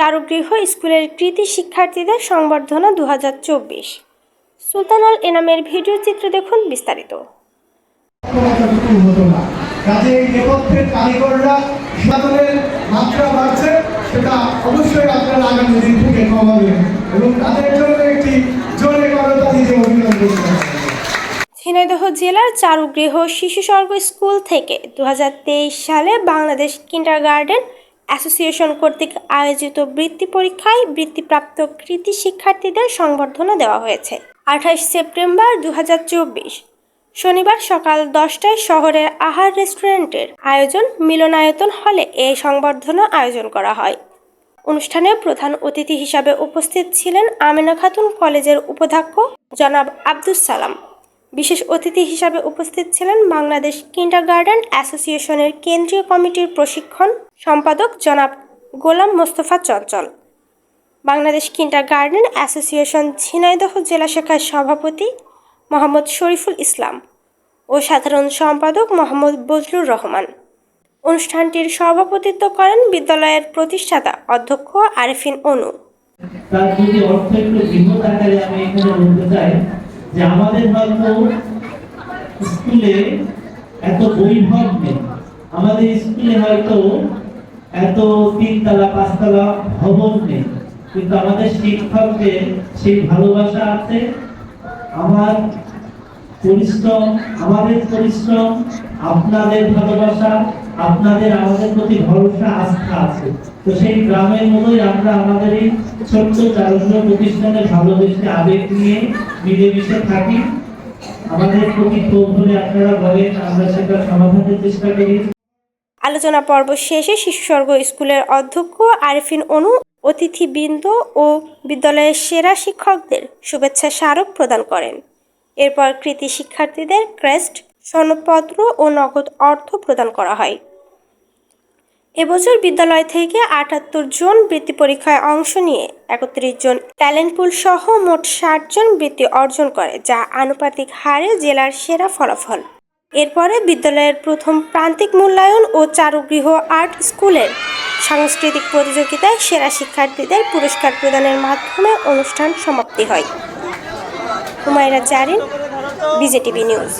চারুগৃহ স্কুলের কৃতি শিক্ষার্থীদের সংবর্ধনা দু হাজার চব্বিশ। আল এনামের ভিডিও চিত্র দেখুন বিস্তারিত। কাজে নেপথ্যের কারিগররা সাধনের মাত্রা বাড়ছে সেটা অবশ্যই আপনারা আগামী দিন থেকে কমাবেন এবং তাদের জন্য একটি জোরে করতা দিয়ে অভিনন্দন ঝিনাইদহ জেলার চারুগৃহ শিশু স্বর্গ স্কুল থেকে দু হাজার তেইশ সালে বাংলাদেশ কিন্ডার গার্ডেন অ্যাসোসিয়েশন কর্তৃক আয়োজিত বৃত্তি পরীক্ষায় বৃত্তিপ্রাপ্ত কৃতি শিক্ষার্থীদের সংবর্ধনা দেওয়া হয়েছে। আঠাশ সেপ্টেম্বর দু হাজার চব্বিশ, শনিবার সকাল দশটায় শহরের আহার রেস্টুরেন্টের আয়োজন মিলনায়তন হলে এই সংবর্ধনা আয়োজন করা হয়। অনুষ্ঠানে প্রধান অতিথি হিসাবে উপস্থিত ছিলেন আমিনা খাতুন কলেজের উপাধ্যক্ষ জনাব আব্দুস সালাম। বিশেষ অতিথি হিসাবে উপস্থিত ছিলেন বাংলাদেশ কিন্ডার গার্ডেন অ্যাসোসিয়েশনের কেন্দ্রীয় কমিটির প্রশিক্ষণ সম্পাদক জনাব Golam Mostafa Chanchal. Bangladesh kindergarten association Jhenaidah জেলা শাখার সভাপতি মোহাম্মদ শরীফুল ইসলাম ও সাধারণ সম্পাদক মোহাম্মদ বজলুর রহমান। অনুষ্ঠানটির সভাপতিত্ব করেন বিদ্যালয়ের প্রতিষ্ঠাতা অধ্যক্ষ আরেফিন অনু। তার যদি অর্থ একটু আমি এখানে বলতে চাই। যে আমাদের হয়তো স্কুলে এত বৈভব নেই। আমাদের স্কুলে হয়তো এত তিনতলা, পাঁচতলা ভবন নেই। কিন্তু আমাদের শিক্ষকদের সেই ভালোবাসা আছে। আমার পরিশ্রম, আমাদের পরিশ্রম, আপনাদের ভালোবাসা, আপনাদের আমাদের প্রতি ভরসা, আস্থা আছে। তো সেই গ্রামের মতোই আমরা আমাদের এই ছোট্ট চারুগ্রহ প্রতিষ্ঠানের ভালোবেসে আবেগ নিয়ে মিলেমিশে থাকি। আমাদের প্রতি ক্ষোভ হলে আপনারা বলেন, আমরা সেটা সমাধানের চেষ্টা করি। আলোচনা পর্ব শেষে শিশু স্বর্গ স্কুলের অধ্যক্ষ আরেফিন অনু, অতিথিবৃন্দ ও বিদ্যালয়ের সেরা শিক্ষকদের শুভেচ্ছা স্মারক প্রদান করেন। এরপর কৃতি শিক্ষার্থীদের ক্রেস্ট, সনদপত্র ও নগদ অর্থ প্রদান করা হয়। এবছর বিদ্যালয় থেকে আটাত্তর জন বৃত্তি পরীক্ষায় অংশ নিয়ে একত্রিশ জন ট্যালেন্ট পুল সহ মোট ষাট জন বৃত্তি অর্জন করে, যা আনুপাতিক হারে জেলার সেরা ফলাফল। এরপরে বিদ্যালয়ের প্রথম প্রান্তিক মূল্যায়ন ও চারুগৃহ আর্ট স্কুলের সাংস্কৃতিক প্রতিযোগিতায় সেরা শিক্ষার্থীদের পুরস্কার প্রদানের মাধ্যমে অনুষ্ঠান সমাপ্তি হয়। Humaira Zarin BJTV news.